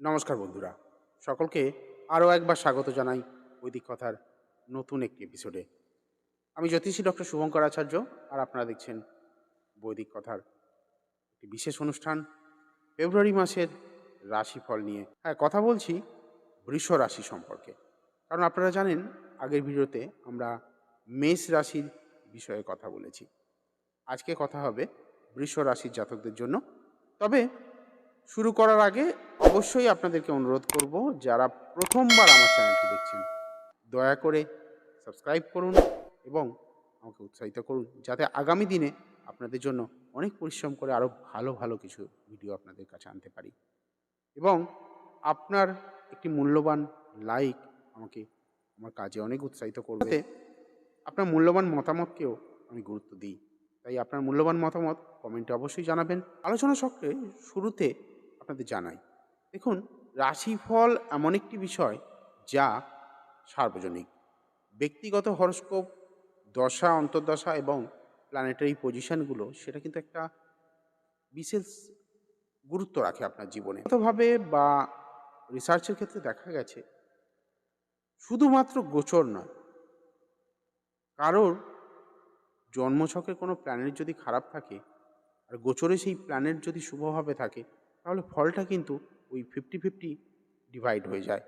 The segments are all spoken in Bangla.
নমস্কার বন্ধুরা, সকলকে আরও একবার স্বাগত জানাই বৈদিক কথার নতুন একটি এপিসোডে আমি জ্যোতিষী ডক্টর শুভঙ্কর আচার্য আর আপনারা দেখছেন বৈদিক কথার একটি বিশেষ অনুষ্ঠান ফেব্রুয়ারি মাসের রাশিফল নিয়ে। হ্যাঁ কথা বলছি বৃষ রাশি সম্পর্কে। কারণ আপনারা জানেন, আগের ভিডিওতে আমরা মেষ রাশির বিষয়ে কথা বলেছি। আজকে কথা হবে বৃষ রাশির জাতকদের জন্য। তবে শুরু করার আগে অবশ্যই আপনাদেরকে অনুরোধ করব, যারা প্রথমবার আমার চ্যানেলটি দেখছেন, দয়া করে সাবস্ক্রাইব করুন এবং আমাকে উৎসাহিত করুন, যাতে আগামী দিনে আপনাদের জন্য অনেক পরিশ্রম করে আরও ভালো ভালো কিছু ভিডিও আপনাদের কাছে আনতে পারি। এবং আপনার একটি মূল্যবান লাইক আমাকে আমার কাজে অনেক উৎসাহিত করবে। আপনার মূল্যবান মতামতকেও আমি গুরুত্ব দিই। তাই আপনার মূল্যবান মতামত কমেন্টে অবশ্যই জানাবেন। আলোচনা চক্রে শুরুতে আপনাদের জানাই। দেখুন, রাশিফল এমন একটি বিষয় যা সার্বজনিক ব্যক্তিগত হরস্কোপ, দশা, অন্তর্দশা এবং প্ল্যানেটারি পজিশনগুলো সেটা কিন্তু একটা বিশেষ গুরুত্ব রাখে আপনার জীবনে। কতভাবে বা রিসার্চের ক্ষেত্রে দেখা গেছে, শুধুমাত্র গোচর নয়, কারোর জন্মছকের কোনো প্ল্যানেট যদি খারাপ থাকে, আর গোচরে সেই প্ল্যানেট যদি শুভভাবে থাকে তাহলে ফলটা কিন্তু ওই ফিফটি ফিফটি ডিভাইড হয়ে যায়।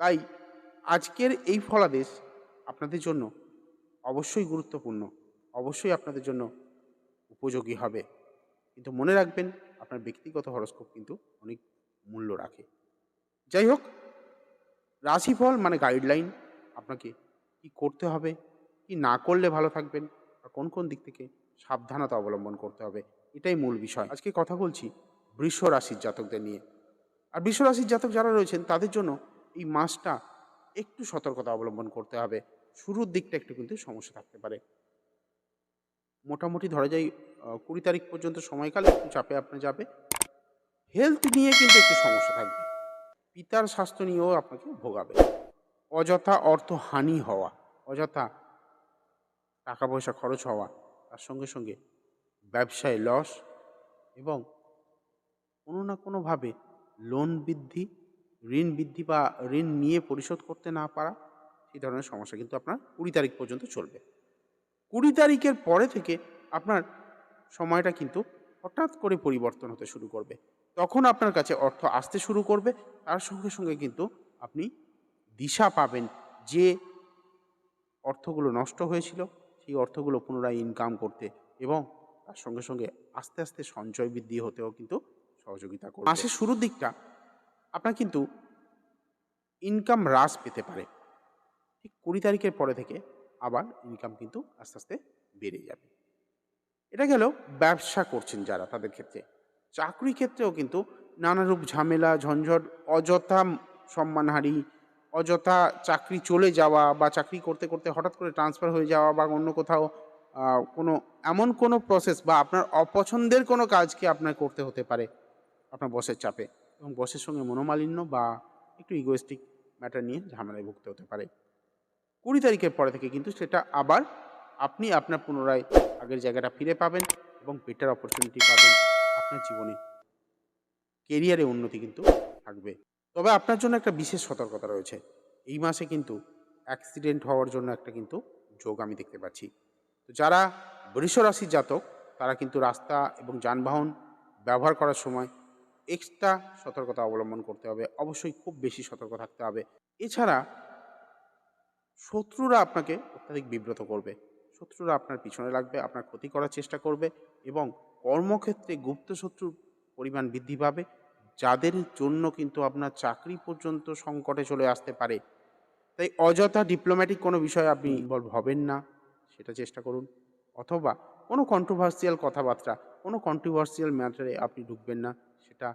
তাই আজকের এই ফলাদেশ আপনাদের জন্য অবশ্যই গুরুত্বপূর্ণ, অবশ্যই আপনাদের জন্য উপযোগী হবে। কিন্তু মনে রাখবেন, আপনার ব্যক্তিগত হরস্কোপ কিন্তু অনেক মূল্য রাখে। যাই হোক, রাশিফল মানে গাইডলাইন আপনাকে কি করতে হবে, কি না করলে ভালো থাকবেন, আর কোন কোন দিক থেকে সাবধানতা অবলম্বন করতে হবে এটাই মূল বিষয়। আজকে কথা বলছি বৃষ রাশির জাতকদের নিয়ে। আর বৃষ রাশির জাতক যারা রয়েছেন, তাদের জন্য এই মাসটা একটু সতর্কতা অবলম্বন করতে হবে। শুরুর দিকটা একটু কিন্তু সমস্যা থাকতে পারে। মোটামুটি ধরা যায় কুড়ি তারিখ পর্যন্ত সময়কাল একটু চাপে আপনার যাবে। হেলথ নিয়ে কিন্তু একটু সমস্যা থাকবে। পিতার স্বাস্থ্য নিয়েও আপনাকে ভোগাবে। অযথা অর্থ হানি হওয়া, অযথা টাকা পয়সা খরচ হওয়া, তার সঙ্গে সঙ্গে ব্যবসায় লস এবং কোনো না কোনোভাবে লোন বৃদ্ধি, ঋণ বৃদ্ধি বা ঋণ নিয়ে পরিশোধ করতে না পারা, সেই ধরনের সমস্যা কিন্তু আপনার কুড়ি তারিখ পর্যন্ত চলবে। কুড়ি তারিখের পরে থেকে আপনার সময়টা কিন্তু হঠাৎ করে পরিবর্তন হতে শুরু করবে। তখন আপনার কাছে অর্থ আসতে শুরু করবে, তার সঙ্গে সঙ্গে কিন্তু আপনি দিশা পাবেন যে অর্থগুলো নষ্ট হয়েছিল, সেই অর্থগুলো পুনরায় ইনকাম করতে এবং তার সঙ্গে সঙ্গে আস্তে আস্তে সঞ্চয় বৃদ্ধি হতেও কিন্তু সহযোগিতা করবে। মাসের শুরুর দিকটা আপনার কিন্তু ইনকাম হ্রাস পেতে পারে। ঠিক কুড়ি তারিখের পরে থেকে আবার ইনকাম কিন্তু আস্তে আস্তে বেড়ে যাবে। এটা গেল ব্যবসা করছেন যারা তাদের ক্ষেত্রে। চাকরি ক্ষেত্রেও কিন্তু নানারূপ ঝামেলা, ঝঞ্ঝট, অযথা সম্মানহারি অযথা চাকরি চলে যাওয়া বা চাকরি করতে করতে হঠাৎ করে ট্রান্সফার হয়ে যাওয়া বা অন্য কোথাও কোনো, এমন কোনো প্রসেস বা আপনার অপছন্দের কোনো কাজকে আপনার করতে হতে পারে আপনার বসের চাপে এবং বসের সঙ্গে মনোমালিন্য বা একটু ইগোয়েস্টিক ম্যাটার নিয়ে ঝামেলায় ভুগতে হতে পারে। কুড়ি তারিখের পরে থেকে কিন্তু সেটা আবার আপনি আপনার পুনরায় আগের জায়গাটা ফিরে পাবেন এবং বেটার অপরচুনিটি পাবেন আপনার জীবনে। কেরিয়ারে উন্নতি কিন্তু থাকবে। তবে আপনার জন্য একটা বিশেষ সতর্কতা রয়েছে। এই মাসে কিন্তু অ্যাক্সিডেন্ট হওয়ার জন্য একটা কিন্তু যোগ আমি দেখতে পাচ্ছি। তো যারা বৃষ রাশির জাতক, তারা কিন্তু রাস্তা এবং যানবাহন ব্যবহার করার সময় এক্সট্রা সতর্কতা অবলম্বন করতে হবে। অবশ্যই খুব বেশি সতর্ক থাকতে হবে। এছাড়া শত্রুরা আপনাকে অত্যাধিক বিব্রত করবে। শত্রুরা আপনার পিছনে লাগবে, আপনার ক্ষতি করার চেষ্টা করবে এবং কর্মক্ষেত্রে গুপ্ত শত্রুর পরিমাণ বৃদ্ধি পাবে, যাদের জন্য কিন্তু আপনার চাকরি পর্যন্ত সংকটে চলে আসতে পারে। তাই অযথা ডিপ্লোম্যাটিক কোনো বিষয়ে আপনি ইনভলভ হবেন না। সেটা চেষ্টা করুন। অথবা কোনো কন্ট্রোভার্সিয়াল কথাবার্তা, কোনো কন্ট্রোভার্সিয়াল ম্যাটারে আপনি ঢুকবেন না, সেটা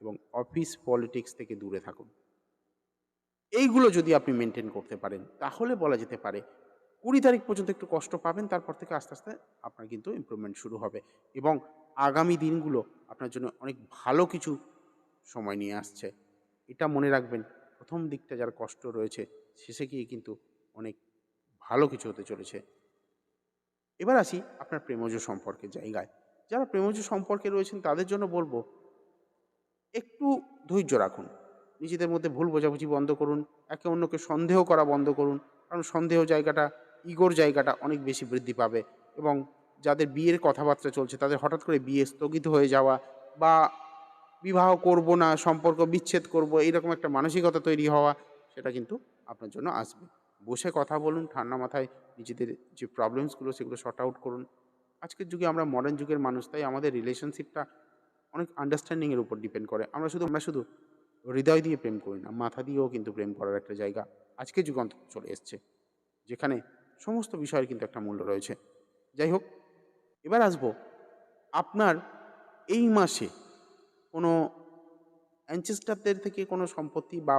এবং অফিস পলিটিক্স থেকে দূরে থাকুন। এইগুলো যদি আপনি মেনটেন করতে পারেন, তাহলে বলা যেতে পারে কুড়ি তারিখ পর্যন্ত একটু কষ্ট পাবেন, তারপর থেকে আস্তে আস্তে আপনার কিন্তু ইমপ্রুভমেন্ট শুরু হবে এবং আগামী দিনগুলো আপনার জন্য অনেক ভালো কিছু সময় নিয়ে আসছে। এটা মনে রাখবেন, প্রথম দিকটা যার কষ্ট রয়েছে, শেষে গিয়ে কিন্তু অনেক ভালো কিছু হতে চলেছে। এবার আসি আপনার প্রেমজ সম্পর্কের জায়গায়। যারা প্রেমজ সম্পর্কে রয়েছেন তাদের জন্য বলব, একটু ধৈর্য রাখুন। নিজেদের মধ্যে ভুল বোঝাবুঝি বন্ধ করুন, একে অন্যকে সন্দেহ করা বন্ধ করুন, কারণ সন্দেহ জায়গাটা, ইগোর জায়গাটা অনেক বেশি বৃদ্ধি পাবে এবং যাদের বিয়ের কথাবার্তা চলছে, তাদের হঠাৎ করে বিয়ে স্থগিত হয়ে যাওয়া বা বিবাহ করব না, সম্পর্ক বিচ্ছেদ করব, এইরকম একটা মানসিকতা তৈরি হওয়া, সেটা কিন্তু আপনার জন্য আসবে। বসে কথা বলুন, ঠান্ডা মাথায় নিজেদের যে প্রবলেমসগুলো সেগুলো শর্ট আউট করুন। আজকের যুগে আমরা মডার্ন যুগের মানুষ, তাই আমাদের রিলেশনশিপটা অনেক আন্ডারস্ট্যান্ডিংয়ের উপর ডিপেন্ড করে। আমরা শুধু আমরা শুধু হৃদয় দিয়ে প্রেম করি না, মাথা দিয়েও কিন্তু প্রেম করার একটা জায়গা আজকের যুগ অন্তত চলে এসছে, যেখানে সমস্ত বিষয়ের কিন্তু একটা মূল্য রয়েছে। যাই হোক, এবার আসব আপনার এই মাসে কোনো অ্যানচেস্টারদের থেকে কোনো সম্পত্তি বা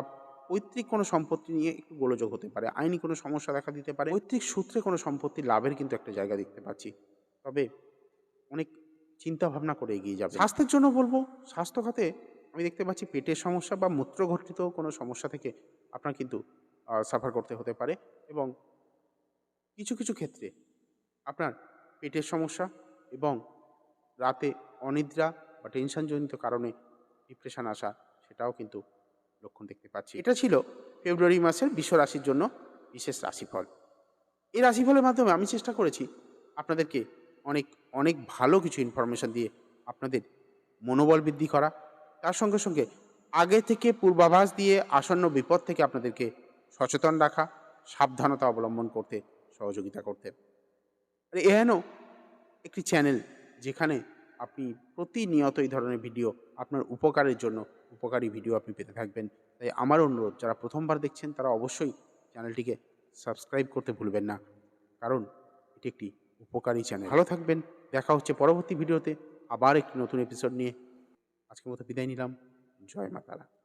পৈতৃক কোনো সম্পত্তি নিয়ে একটু গোলযোগ হতে পারে, আইনি কোনো সমস্যা দেখা দিতে পারে পৈতৃক সূত্রে কোনো সম্পত্তি লাভের কিন্তু একটা জায়গা দেখতে পাচ্ছি। তবে অনেক চিন্তা ভাবনা করে এগিয়ে যাবে। স্বাস্থ্যের জন্য বলব, স্বাস্থ্য খাতে আমি দেখতে পাচ্ছি পেটের সমস্যা বা মূত্রঘটিত কোনো সমস্যা থেকে আপনার কিন্তু সাফার করতে হতে পারে এবং কিছু কিছু ক্ষেত্রে আপনার পেটের সমস্যা এবং রাতে অনিদ্রা বা টেনশনজনিত কারণে ডিপ্রেশন আসা সেটাও কিন্তু লক্ষণ দেখতে পাচ্ছি। এটা ছিল ফেব্রুয়ারি মাসের বিশ্ব রাশির জন্য বিশেষ রাশিফল। এই রাশিফলের মাধ্যমে আমি চেষ্টা করেছি আপনাদেরকে অনেক অনেক ভালো কিছু ইনফরমেশন দিয়ে আপনাদের মনোবল বৃদ্ধি করা। তার সঙ্গে সঙ্গে আগে থেকে পূর্বাভাস দিয়ে আসন্ন বিপদ থেকে আপনাদেরকে সচেতন রাখা, সাবধানতা অবলম্বন করতে, সহযোগিতা করতে। আর এহেন একটি চ্যানেল যেখানে আপনি প্রতিনিয়ত এই ধরনের ভিডিও আপনার উপকারের জন্য উপকারী ভিডিও আপনি পেতে থাকবেন। তাই আমার অনুরোধ, যারা প্রথমবার দেখছেন, তারা অবশ্যই চ্যানেলটিকে সাবস্ক্রাইব করতে ভুলবেন না। কারণ এটি একটি উপকারী চ্যানেল। ভালো থাকবেন। দেখা হচ্ছে পরবর্তী ভিডিওতে। আবার একটি নতুন এপিসোড নিয়ে। আজকের মতো বিদায় নিলাম। জয় মা তারা।